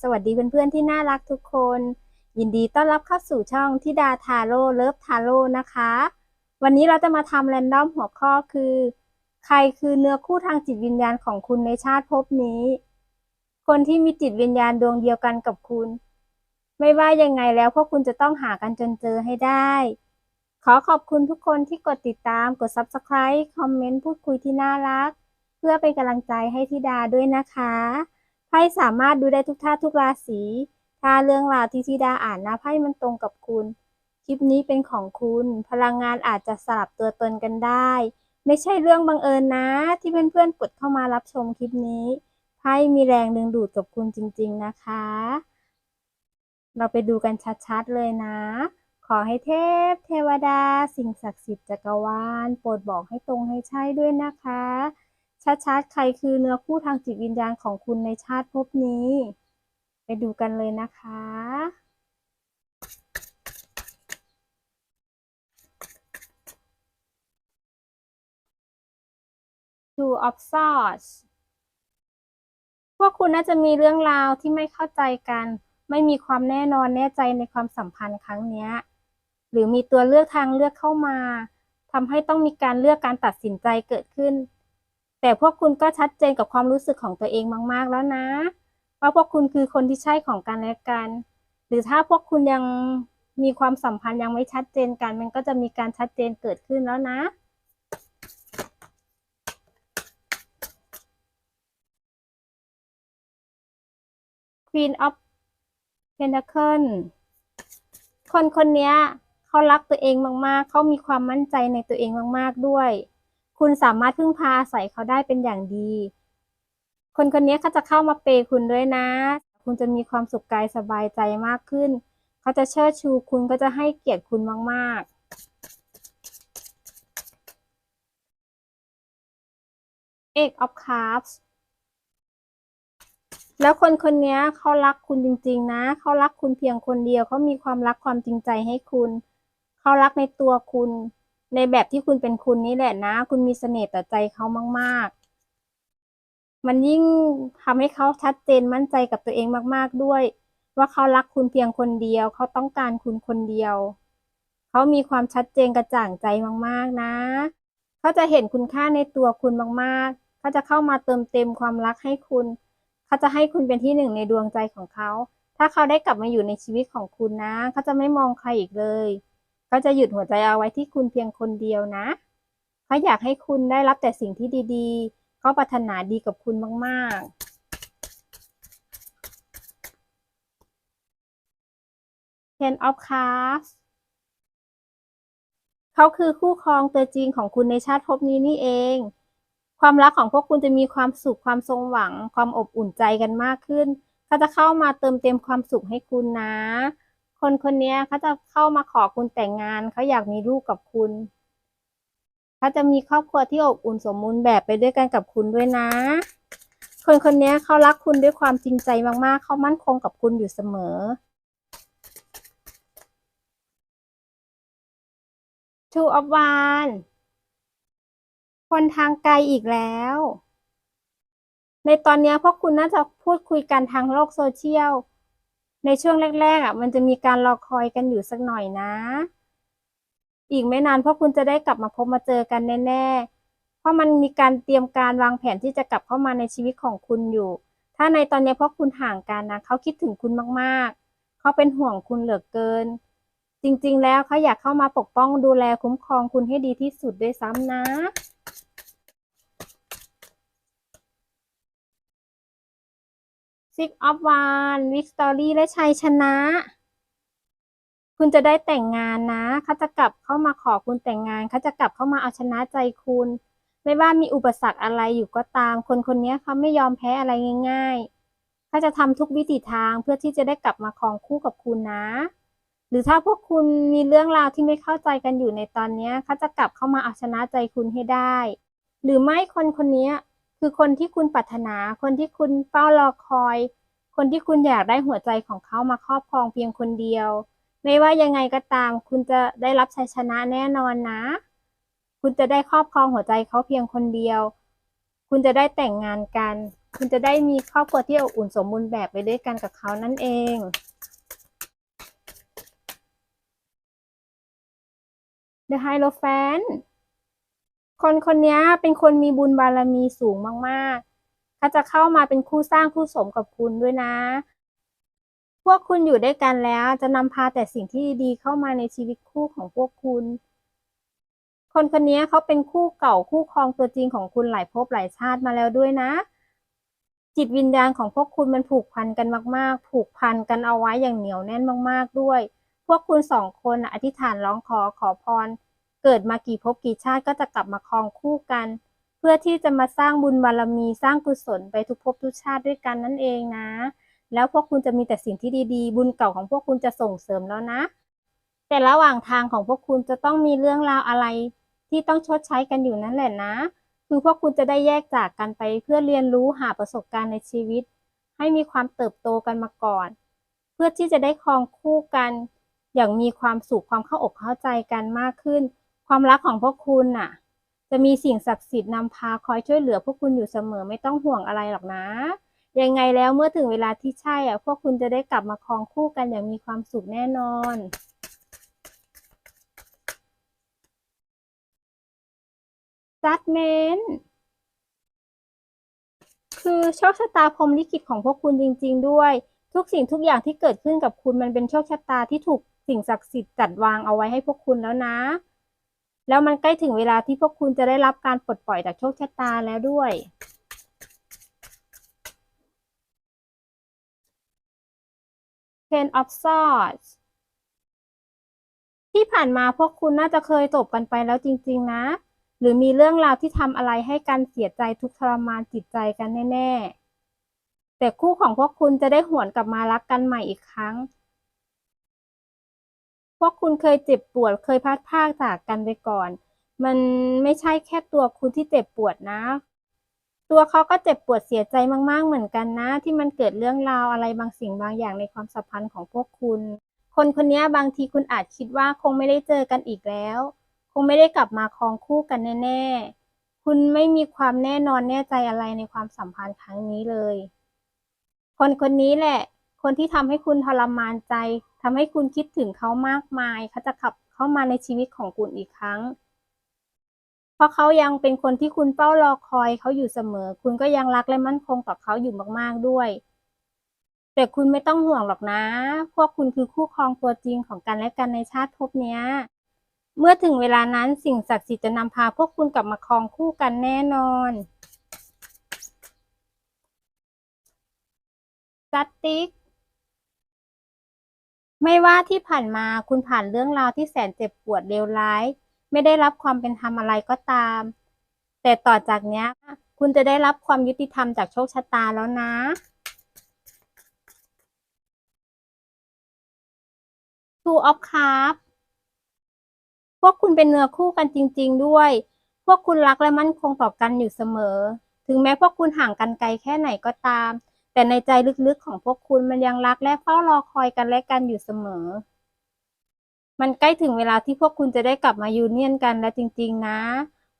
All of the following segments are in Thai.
สวัสดีเพื่อนๆที่น่ารักทุกคน ยินดีต้อนรับเข้าสู่ช่องทิดาทาโร่เลิฟทาโร่นะคะ วันนี้เราจะมาทำแรนดอมหัวข้อคือ ใครคือเนื้อคู่ทางจิตวิญญาณของคุณในชาติภพนี้ คนที่มีจิตวิญญาณดวงเดียวกันกับคุณ ไม่ว่ายังไงแล้วพวกคุณจะต้องหากันจนเจอให้ได้ ขอขอบคุณทุกคนที่กดติดตามกด Subscribe คอมเมนต์พูดคุยที่น่ารัก เพื่อเป็นกำลังใจให้ธิดาด้วยนะคะ พ่สามารถดูได้ทุกท่าทุกราศี ถ้าเรื่องราวที่ธิดาอ่านนะไพ่มันตรงกับคุณ คลิปนี้เป็นของคุณ พลังงานอาจจะสลับตัวตนกันได้ ไม่ใช่เรื่องบังเอิญนะ ที่เพื่อนๆกดเข้ามารับชมคลิปนี้ไพ่มีแรงดึงดูดกับคุณจริง ๆนะคะ เราไปดูกันชัดๆเลยนะ ขอให้เทพ เทวดา สิ่งศักดิ์สิทธิ์จักรวาลโปรดบอกให้ตรงให้ใช่ด้วยนะคะ ชัดๆ ใครคือเนื้อคู่ทางจิตวิญญาณของคุณในชาติภพนี้ ไปดูกันเลยนะคะ Two of Swords พวกคุณน่าจะมีเรื่องราวที่ไม่เข้าใจกัน ไม่มีความแน่นอนแน่ใจในความสัมพันธ์ครั้งนี้ หรือมีตัวเลือกทางเลือกเข้ามาทำให้ต้องมีการเลือกการตัดสินใจเกิดขึ้น แต่พวกคุณก็ชัดเจนกับความรู้สึกของตัวเองมาก ๆ แล้วนะ ว่าพวกคุณคือคนที่ใช่ของกันและกัน หรือถ้าพวกคุณยังมีความสัมพันธ์ยังไม่ชัดเจนกัน มันก็จะมีการชัดเจนเกิดขึ้นแล้วนะ Queen of Pentacle คนคนนี้เขารักตัวเองมาก ๆ เขามีความมั่นใจในตัวเองมาก ๆ ด้วย คุณสามารถพึ่งพาอาศัยเขาได้เป็นอย่างดี คนคนนี้เขาจะเข้ามาเปย์คุณด้วยนะ คุณจะมีความสุขกายสบายใจมากขึ้น เขาจะเชิดชูคุณก็จะให้เกียรติคุณมากๆ Eight of Cups แล้วคนคนนี้เขารักคุณจริง ๆ นะ เขารักคุณเพียงคนเดียว เขามีความรักความจริงใจให้คุณ เขารักในตัวคุณ ในแบบที่คุณเป็นคุณนี่แหละนะ คุณมีเสน่ห์ต่อใจเขามาก ๆ มันยิ่งทำให้เขาชัดเจนมั่นใจกับตัวเองมาก ๆด้วย ว่าเขารักคุณเพียงคนเดียว เขาต้องการคุณคนเดียว เขามีความชัดเจนกระจ่างใจมาก ๆ นะ เขาจะเห็นคุณค่าในตัวคุณมากๆ เขาจะเข้ามาเติมเต็มความรักให้คุณ เขาจะให้คุณเป็นที่หนึ่งในดวงใจของเขา ถ้าเขาได้กลับมาอยู่ในชีวิตของคุณนะ เขาจะไม่มองใครอีกเลย เขาจะหยุดหัวใจเอาไว้ที่คุณเพียงคนเดียวนะเขาอยากให้คุณได้รับแต่สิ่งที่ดีๆเขาปรารถนาดีกับคุณมากๆ Ten of Cups เขาคือคู่ครองตัวจริงของคุณในชาติภพนี้นี่เอง ความรักของพวกคุณจะมีความสุขความทรงหวัง ความอบอุ่นใจกันมากขึ้นเขาจะเข้ามาเติมเต็มความสุขให้คุณนะ คนคนนี้เขาจะเข้ามาขอคุณแต่งงานเขาอยากมีลูกกับคุณเขาจะมีครอบครัวที่อบอุ่นสมบูรณ์แบบไปด้วยกันกับคุณด้วยนะ คนคนนี้เขารักคุณด้วยความจริงใจมากๆ เขามั่นคงกับคุณอยู่เสมอ Two of Wands คนทางไกลอีกแล้ว ในตอนนี้พวกคุณน่าจะพูดคุยกันทางโลกโซเชียล ในช่วงแรกๆอะ มันจะมีการรอคอยกันอยู่สักหน่อยนะ อีกไม่นานพวกคุณจะได้กลับมาพบมาเจอกันแน่ๆ เพราะมันมีการเตรียมการวางแผนที่จะกลับเข้ามาในชีวิตของคุณอยู่ ถ้าในตอนนี้พวกคุณห่างกันนะเขาคิดถึงคุณมากๆ เขาเป็นห่วงคุณเหลือเกิน จริงๆ แล้วเขาอยากเข้ามาปกป้องดูแลคุ้มครองคุณให้ดีที่สุดด้วยซ้ำนะ Six of Wands Victory และชัยชนะ คุณจะได้แต่งงานนะเขาจะกลับเข้ามาขอคุณแต่งงานเขาจะกลับเข้ามาเอาชนะใจคุณ ไม่ว่ามีอุปสรรคอะไรอยู่ก็ตาม คนคนนี้เขาไม่ยอมแพ้อะไรง่าย ๆเขาจะทำทุกวิถีทางเพื่อที่จะได้กลับมาครองคู่กับคุณนะ หรือถ้าพวกคุณมีเรื่องราวที่ไม่เข้าใจกันอยู่ในตอนนี้เขาจะกลับเข้ามาเอาชนะใจคุณให้ได้ หรือไม่คนคนนี้ คือคนที่คุณปรารถนา คนที่คุณเฝ้ารอคอย คนที่คุณอยากได้หัวใจของเขามาครอบครองเพียงคนเดียว ไม่ว่ายังไงก็ตาม คุณจะได้รับชัยชนะแน่นอนนะ คุณจะได้ครอบครองหัวใจเขาเพียงคนเดียว คุณจะได้แต่งงานกัน คุณจะได้มีครอบครัวที่อบอุ่นสมบูรณ์แบบไปด้วยกันกับเขานั่นเอง The Hierophant คนคนนี้เป็นคนมีบุญบารมีสูงมากๆเขาจะเข้ามาเป็นคู่สร้างคู่สมกับคุณด้วยนะ พวกคุณอยู่ด้วยกันแล้วจะนำพาแต่สิ่งที่ดีเข้ามาในชีวิตคู่ของพวกคุณ คนคนนี้เขาเป็นคู่เก่าคู่ครองตัวจริงของคุณหลายภพหลายชาติมาแล้วด้วยนะ จิตวิญญาณของพวกคุณมันผูกพันกันมาก ๆ ผูกพันกันเอาไว้อย่างเหนียวแน่นมาก ๆ ด้วย พวกคุณสองคนอธิษฐานร้องขอขอพร เกิดมากี่ภพกี่ชาติก็จะกลับมาครองคู่กัน เพื่อที่จะมาสร้างบุญบารมีสร้างกุศลไปทุกภพทุกชาติด้วยกันนั่นเองนะ แล้วพวกคุณจะมีแต่สิ่งที่ดีๆ บุญเก่าของพวกคุณจะส่งเสริมแล้วนะ แต่ระหว่างทางของพวกคุณจะต้องมีเรื่องราวอะไรที่ต้องชดใช้กันอยู่นั่นแหละนะ คือพวกคุณจะได้แยกจากกันไปเพื่อเรียนรู้หาประสบการณ์ในชีวิต ให้มีความเติบโตกันมาก่อน เพื่อที่จะได้ครองคู่กัน อย่างมีความสุขความเข้าอกเข้าใจกันมากขึ้น ความรักของพวกคุณน่ะ จะมีสิ่งศักดิ์สิทธิ์นำพาคอยช่วยเหลือพวกคุณอยู่เสมอไม่ต้องห่วงอะไรหรอกนะ ยังไงแล้วเมื่อถึงเวลาที่ใช่อะ พวกคุณจะได้กลับมาครองคู่กันอย่างมีความสุขแน่นอน judgment คือโชคชะตาพรมลิขิตของพวกคุณจริง ๆ ด้วย ทุกสิ่งทุกอย่างที่เกิดขึ้นกับคุณมันเป็นโชคชะตาที่ถูกสิ่งศักดิ์สิทธิ์จัดวางเอาไว้ให้พวกคุณแล้วนะ แล้วมันใกล้ถึงเวลาที่พวกคุณจะได้รับการปลดปล่อยจากโชคชะตาแล้วด้วย Ten of Swords ที่ผ่านมาพวกคุณน่าจะเคยจบกันไปแล้วจริง ๆ นะ หรือมีเรื่องราวที่ทำอะไรให้กันเสียใจทุกทรมานจิตใจกันแน่ ๆ แต่คู่ของพวกคุณจะได้หวนกลับมารักกันใหม่อีกครั้ง พวกคุณเคยเจ็บปวดเคยพลาดพลาดจากกันไปก่อน มันไม่ใช่แค่ตัวคุณที่เจ็บปวดนะ ตัวเขาก็เจ็บปวดเสียใจมาก ๆ เหมือนกันนะ ที่มันเกิดเรื่องราวอะไรบางสิ่งบางอย่างในความสัมพันธ์ของพวกคุณ คนคนนี้บางทีคุณอาจคิดว่าคงไม่ได้เจอกันอีกแล้ว คงไม่ได้กลับมาครองคู่กันแน่ ๆ คุณไม่มีความแน่นอนแน่ใจอะไรในความสัมพันธ์ครั้งนี้เลย คนคนนี้แหละ คนที่ทำให้คุณทรมานใจ ทำให้คุณคิดถึงเขามากมายเขาจะขับเข้ามาในชีวิตของคุณอีกครั้ง เพราะเขายังเป็นคนที่คุณเฝ้ารอคอยเขาอยู่เสมอ คุณก็ยังรักและมั่นคงต่อเขาอยู่มากๆด้วย แต่คุณไม่ต้องห่วงหรอกนะ พวกคุณคือคู่ครองตัวจริงของกันและกันในชาติภพเนี้ยเมื่อถึงเวลานั้นสิ่งศักดิ์สิทธิ์จะนำพาพวกคุณกลับมาครองคู่กันแน่นอนจัตติก ไม่ว่าที่ผ่านมาคุณผ่านเรื่องราวที่แสนเจ็บปวดเลวร้าย ไม่ได้รับความเป็นธรรมอะไรก็ตาม แต่ต่อจากนี้คุณจะได้รับความยุติธรรมจากโชคชะตาแล้วนะ Two of Cups พวกคุณเป็นเนื้อคู่กันจริง ๆ ด้วย พวกคุณรักและมั่นคงต่อกันอยู่เสมอ ถึงแม้พวกคุณห่างกันไกลแค่ไหนก็ตาม แต่ในใจลึกๆของพวกคุณมันยังรักและเฝ้ารอคอยกันและกันอยู่เสมอ มันใกล้ถึงเวลาที่พวกคุณจะได้กลับมายูเนียนกันแล้วจริง ๆ นะ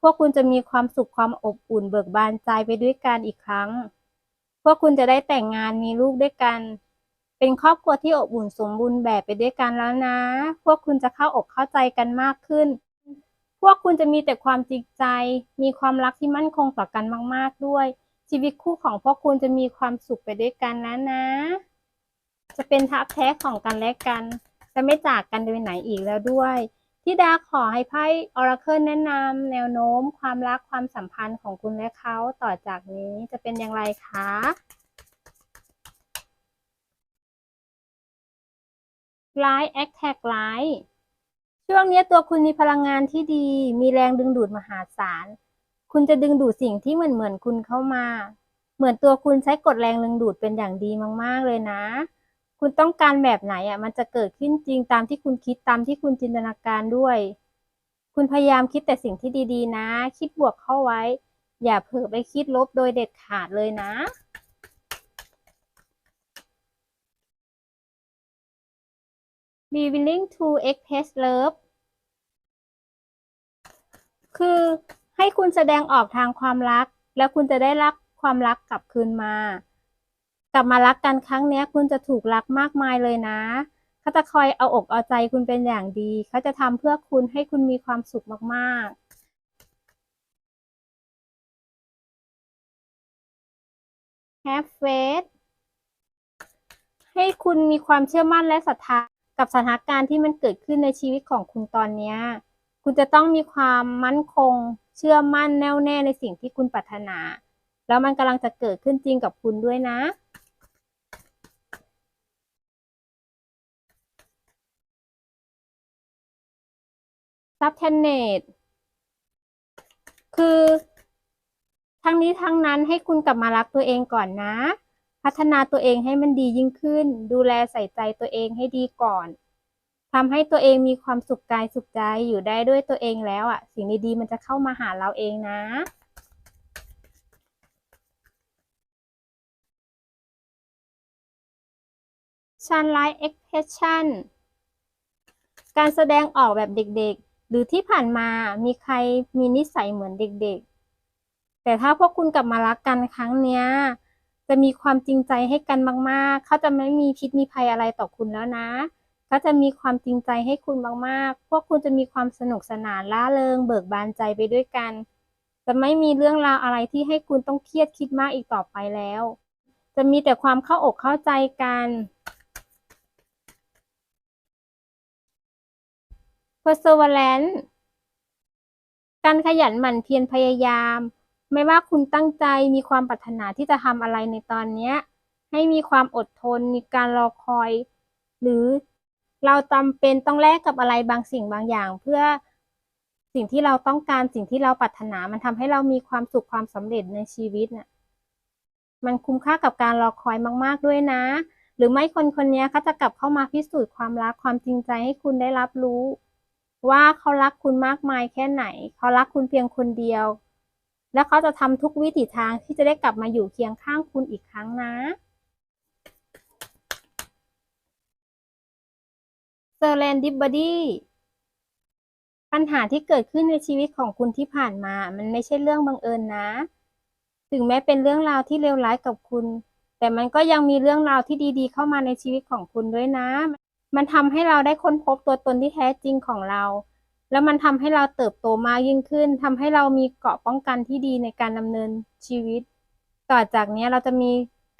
พวกคุณจะมีความสุขความอบอุ่นเบิกบานใจไปด้วยกันอีกครั้ง พวกคุณจะได้แต่งงานมีลูกด้วยกัน เป็นครอบครัวที่อบอุ่นสมบูรณ์แบบไปด้วยกันแล้วนะ พวกคุณจะเข้าอกเข้าใจกันมากขึ้น พวกคุณจะมีแต่ความจริงใจ มีความรักที่มั่นคงต่อกันมาก ๆด้วย ชีวิตคู่ของพวกคุณจะมีความสุขไปด้วยกันแล้วนะ จะเป็นทัพแท้ของกันและกัน จะไม่จากกันไปไหนอีกแล้วด้วยที่ดาขอให้ไพ่ออราเคิลแนะนำแนวโน้มความรักความสัมพันธ์ของคุณและเขาต่อจากนี้จะเป็นอย่างไรคะร้ายแอคแท็กร้ายช่วงนี้ตัวคุณมีพลังงานที่ดี มีแรงดึงดูดมหาศาล คุณจะดึงดูดสิ่งที่เหมือนเหมือนคุณเข้ามา เหมือนตัวคุณใช้กฎแรงดึงดูดเป็นอย่างดีมาก ๆ เลยนะ คุณต้องการแบบไหนอะ มันจะเกิดขึ้นจริงตามที่คุณคิดตามที่คุณจินตนาการด้วย คุณพยายามคิดแต่สิ่งที่ดี ๆ นะ คิดบวกเข้าไว้ อย่าเผลอไปคิดลบโดยเด็ดขาดเลยนะ be willing to express love คือ ให้คุณแสดงออกทางความรัก แล้วคุณจะได้รับความรักกลับคืนมา กลับมารักกันครั้งนี้คุณจะถูกรักมากมายเลยนะเขาจะคอยเอาอกเอาใจคุณเป็นอย่างดี เขาจะทำเพื่อคุณให้คุณมีความสุขมากๆ Have faith ให้คุณมีความเชื่อมั่นและศรัทธากับสถานการณ์ที่มันเกิดขึ้นในชีวิตของคุณตอนนี้ คุณจะต้องมีความมั่นคง เชื่อมั่นแน่วแน่ในสิ่งที่คุณปรารถนา แล้วมันกำลังจะเกิดขึ้นจริงกับคุณด้วยนะซับเทนเนตคือ ทั้งนี้ทั้งนั้นให้คุณกลับมารักตัวเองก่อนนะ พัฒนาตัวเองให้มันดียิ่งขึ้น ดูแลใส่ใจตัวเองให้ดีก่อน ทำให้ตัวเองมีความสุขกายสุขใจอยู่ได้ด้วยตัวเองแล้วอะ สิ่งดีๆมันจะเข้ามาหาเราเองนะชันไลท์เอ็กเพรสชั่นการแสดงออกแบบเด็กๆ หรือที่ผ่านมามีใครมีนิสัยเหมือนเด็กๆ แต่ถ้าพวกคุณกลับมารักกันครั้งเนี้ย จะมีความจริงใจให้กันมากๆ เขาจะไม่มีพิษมีภัยอะไรต่อคุณแล้วนะ เขาจะมีความจริงใจให้คุณมากๆ พวกคุณจะมีความสนุกสนานล่าเริง เบิกบานใจไปด้วยกัน จะไม่มีเรื่องราวอะไรที่ให้คุณต้องเครียดคิดมากอีกต่อไปแล้ว จะมีแต่ความเข้าอกเข้าใจกัน perseverance การขยันหมั่นเพียรพยายาม ไม่ว่าคุณตั้งใจมีความปรารถนาที่จะทำอะไรในตอนนี้ ให้มีความอดทนมีการรอคอย หรือ เราจำเป็นต้องแลกกับอะไรบางสิ่งบางอย่าง เพื่อสิ่งที่เราต้องการสิ่งที่เราปรารถนา มันทำให้เรามีความสุขความสำเร็จในชีวิตน่ะมันคุ้มค่ากับการรอคอยมาก ๆด้วยนะ หรือไม่คนคนนี้เขาจะกลับเข้ามาพิสูจน์ความรักความจริงใจให้คุณได้รับรู้ ว่าเขารักคุณมากมายแค่ไหน เขารักคุณเพียงคนเดียว และเขาจะทำทุกวิถีทางที่จะได้กลับมาอยู่เคียงข้างคุณอีกครั้งนะ เซ อร์แลนดิบบอดี้ปัญหาที่เกิดขึ้นในชีวิตของคุณที่ผ่านมา มันไม่ใช่เรื่องบังเอิญนะ ถึงแม้เป็นเรื่องราวที่เลวร้ายกับคุณ แต่มันก็ยังมีเรื่องราวที่ดีๆ เข้ามาในชีวิตของคุณด้วยนะ มันทำให้เราได้ค้นพบตัวตนที่แท้จริงของเรา แล้วมันทำให้เราเติบโตมากยิ่งขึ้นทำให้เรามีเกราะป้องกันที่ดีในการดำเนินชีวิต ต่อจากนี้เราจะมี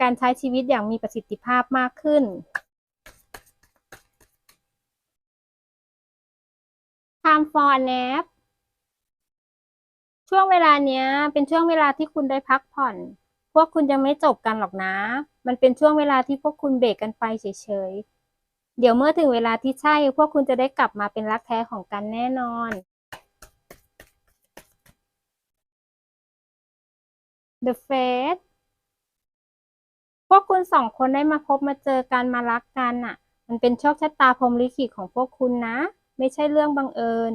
การใช้ชีวิตอย่างมีประสิทธิภาพมากขึ้น time for a nap ช่วงเวลาเนี้ย เป็นช่วงเวลาที่คุณได้พักผ่อน พวกคุณยังไม่จบกันหรอกนะ มันเป็นช่วงเวลาที่พวกคุณเบรกกันไปเฉยๆ เดี๋ยวเมื่อถึงเวลาที่ใช่ พวกคุณจะได้กลับมาเป็นรักแท้ของกันแน่นอน The Fate พวกคุณสองคนได้มาพบมาเจอกันมารักกันอะ มันเป็นโชคชะตาพรหมลิขิตของพวกคุณนะ ไม่ใช่เรื่องบังเอิญ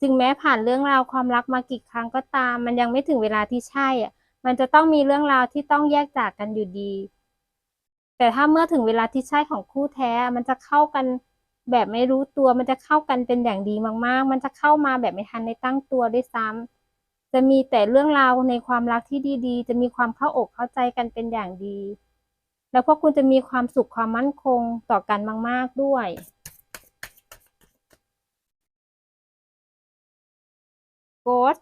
จึงแม้ผ่านเรื่องราวความรักมากี่ครั้งก็ตาม มันยังไม่ถึงเวลาที่ใช่อะ มันจะต้องมีเรื่องราวที่ต้องแยกจากกันอยู่ดี แต่ถ้าเมื่อถึงเวลาที่ใช่ของคู่แท้ มันจะเข้ากันแบบไม่รู้ตัว มันจะเข้ากันเป็นอย่างดีมาก ๆ มันจะเข้ามาแบบไม่ทันในตั้งตัวด้วยซ้ำจะมีแต่เรื่องราวในความรักที่ดีๆ จะมีความเข้าอกเข้าใจกันเป็นอย่างดี แล้วพวกคุณจะมีความสุขความมั่นคงต่อกันมาก ๆด้วย โกด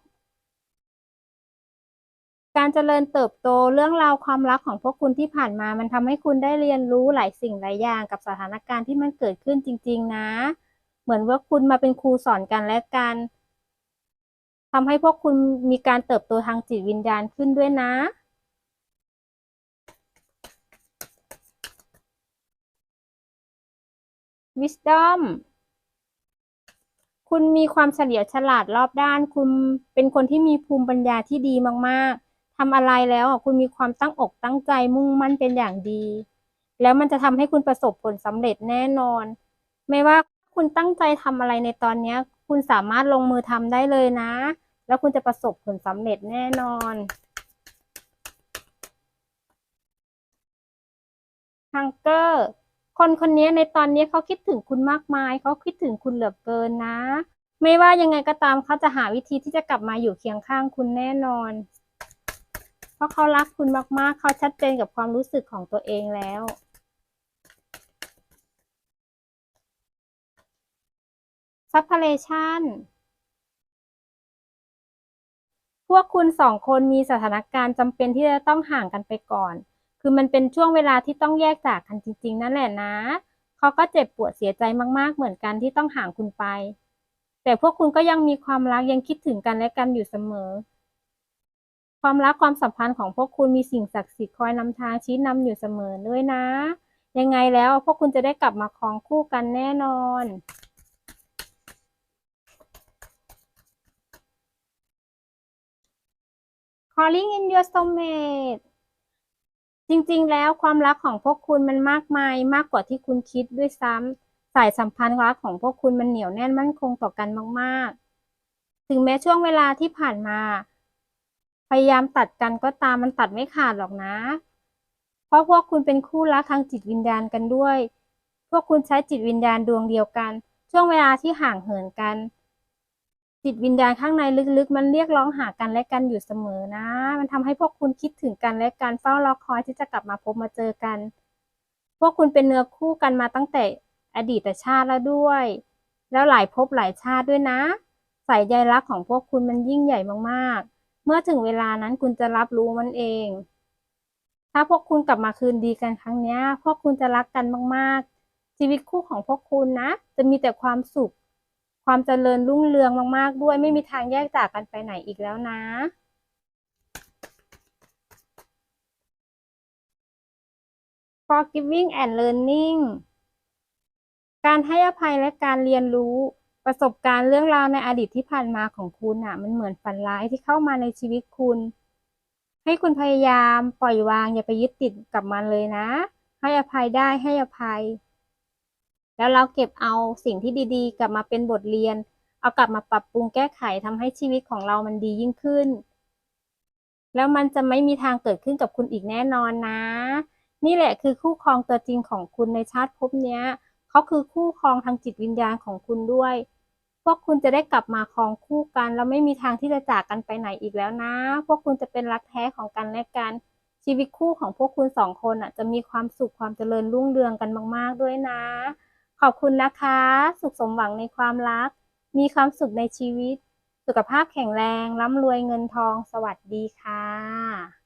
การเจริญเติบโตเรื่องราวความรักของพวกคุณที่ผ่านมา มันทำให้คุณได้เรียนรู้หลายสิ่งหลายอย่างกับสถานการณ์ที่มันเกิดขึ้นจริง ๆ นะ เหมือนว่าคุณมาเป็นครูสอนกันและกันทำให้พวกคุณมีการเติบโตทางจิตวิญญาณขึ้นด้วยนะ Wisdom คุณมีความเฉลียวฉลาดรอบด้าน คุณเป็นคนที่มีภูมิปัญญาที่ดีมากๆทำอะไรแล้วอะคุณมีความตั้งอกตั้งใจมุ่งมั่นเป็นอย่างดี แล้วมันจะทำให้คุณประสบผลสำเร็จแน่นอน ไม่ว่าคุณตั้งใจทำอะไรในตอนเนี้ย คุณสามารถลงมือทำได้เลยนะ แล้วคุณจะประสบผลสำเร็จแน่นอนฮังเกอร์ คนคนนี้ในตอนนี้เขาคิดถึงคุณมากมาย เขาคิดถึงคุณเหลือเกินนะ ไม่ว่ายังไงก็ตามเขาจะหาวิธีที่จะกลับมาอยู่เคียงข้างคุณแน่นอน เพราะเขารักคุณมากๆ เขาชัดเจนกับความรู้สึกของตัวเองแล้ว separation พวกคุณสองคนมีสถานการณ์จำเป็นที่จะต้องห่างกันไปก่อน คือมันเป็นช่วงเวลาที่ต้องแยกจากกันจริง ๆ นั่นแหละนะ เขาก็เจ็บปวดเสียใจมากๆ เหมือนกันที่ต้องห่างคุณไป แต่พวกคุณก็ยังมีความรักยังคิดถึงกันและกันอยู่เสมอ ความรักความสัมพันธ์ของพวกคุณมีสิ่งศักดิ์สิทธิ์คอยนำทางชี้นำอยู่เสมอด้วยนะ ยังไงแล้วพวกคุณจะได้กลับมาครองคู่กันแน่นอน calling in your soulmate จริงๆ แล้วความรักของพวกคุณมันมากมายมากกว่าที่คุณคิดด้วยซ้ำสายสัมพันธ์รักของพวกคุณมันเหนียวแน่นมั่นคงต่อกันมากๆ ถึงแม้ช่วงเวลาที่ผ่านมา พยายามตัดกันก็ตามมันตัดไม่ขาดหรอกนะ เพราะพวกคุณเป็นคู่รักทางจิตวิญญาณกันด้วย พวกคุณใช้จิตวิญญาณดวงเดียวกัน ช่วงเวลาที่ห่างเหินกัน จิตวิญญาณข้างในลึกๆ มันเรียกร้องหากันและกันอยู่เสมอนะ มันทำให้พวกคุณคิดถึงกันและกันเฝ้ารอคอยที่จะกลับมาพบมาเจอกัน พวกคุณเป็นเนื้อคู่กันมาตั้งแต่อดีตชาติแล้วด้วย แล้วหลายภพหลายชาติด้วยนะสายใยรักของพวกคุณมันยิ่งใหญ่มากๆ เมื่อถึงเวลานั้นคุณจะรับรู้มันเอง ถ้าพวกคุณกลับมาคืนดีกันครั้งนี้พวกคุณจะรักกันมากๆ ชีวิตคู่ของพวกคุณนะ จะมีแต่ความสุข ความเจริญรุ่งเรืองมากๆด้วย ไม่มีทางแยกจากกันไปไหนอีกแล้วนะ forgiving and learning การให้อภัยและการเรียนรู้ประสบการณ์เรื่องราวในอดีตที่ผ่านมาของคุณอะ มันเหมือนฝันร้ายที่เข้ามาในชีวิตคุณ ให้คุณพยายามปล่อยวางอย่าไปยึดติดกับมันเลยนะ ให้อภัยได้ให้อภัย แล้วเราเก็บเอาสิ่งที่ดีๆ กลับมาเป็นบทเรียน เอากลับมาปรับปรุงแก้ไขทำให้ชีวิตของเรามันดียิ่งขึ้น แล้วมันจะไม่มีทางเกิดขึ้นกับคุณอีกแน่นอนนะ นี่แหละคือคู่ครองตัวจริงของคุณในชาติภพเนี้ยเขาคือคู่ครองทางจิตวิญญาณของคุณด้วย พวกคุณจะได้กลับมาครองคู่กัน แล้วไม่มีทางที่จะจากกันไปไหนอีกแล้วนะ พวกคุณจะเป็นรักแท้ของกันและกันชีวิตคู่ของพวกคุณสองคนอะ จะมีความสุขความเจริญรุ่งเรืองกันมาก ๆ ด้วยนะ ขอบคุณนะคะ สุขสมหวังในความรัก มีความสุขในชีวิต สุขภาพแข็งแรง ร่ำรวยเงินทอง สวัสดีค่ะ